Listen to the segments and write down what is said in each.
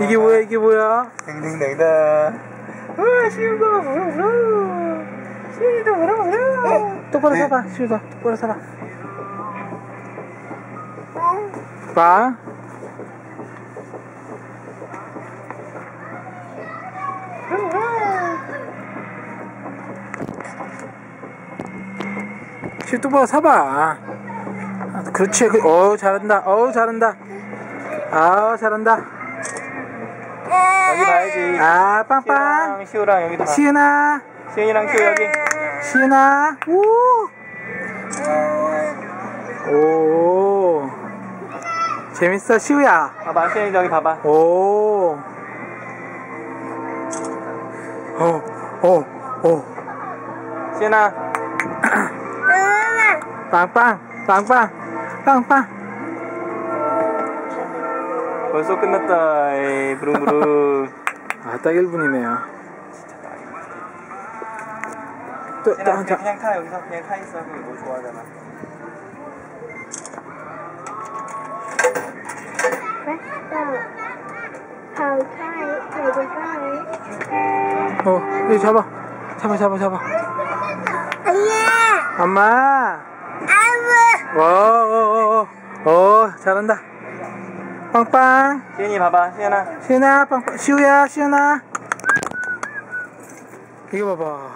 이게 뭐야 이게 뭐야? 댕댕댕댕. 우와, 시우가. 물어, 물어. 시우도 물어, 물어. 똑바로 서봐 시우가 똑바로 서봐. 빵 시우 똑바로 서봐. 아, 그렇지. 그, 어우 잘한다. 어우 잘한다. 아우 잘한다 여기 봐야지. 아 빵빵 시우랑, 여기 봐. 시은아 시은이랑 시우 여기. 시은아 오오 재밌어 시우야 봐봐, 시은이 저기 봐봐. 오 어, 어, 어. 시은아. 빵빵, 빵빵, 빵빵. 벌써 끝났다. 에이, 부릉부릉. 아, 딱 1분이네요. 또, 또, 시은아, 한 그냥, 자, 그냥 타. 여기서 그냥 타 있어. 그거 너 좋아하잖아. 어, 여기 잡아. 잡아, 잡아, 잡아. 엄마. Anh 어, 어, 어, 어, 어, 잘한다. 빵빵. 시은이 봐봐, 시은아. 시은아, 빵빵. 시우야, 시은아. 이거 봐봐.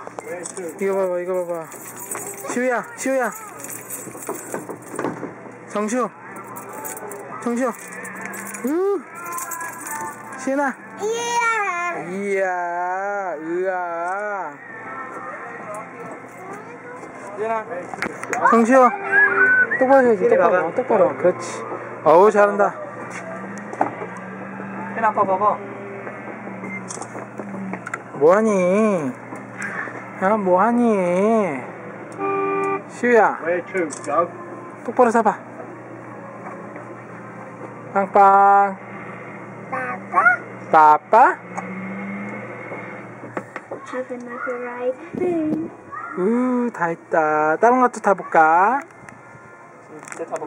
이거 봐봐, 이거 봐봐. 시우야, 시우야. 정시우. 정시우. 우. 시은아. Yeah. 이야, 으아. 시은아. 정시우. 똑바로 해야지, 똑바로. 똑바로. 그렇지. 어우, 잘한다. 시은아, 아빠 봐봐. 뭐하니? 야, 뭐하니? 시우야, Where to, go? 똑바로 서봐. 빵빵. Papa. 빠빠? Have another ride soon. 우, 다 했다. 다른 것도 타볼까? 이제 타볼까?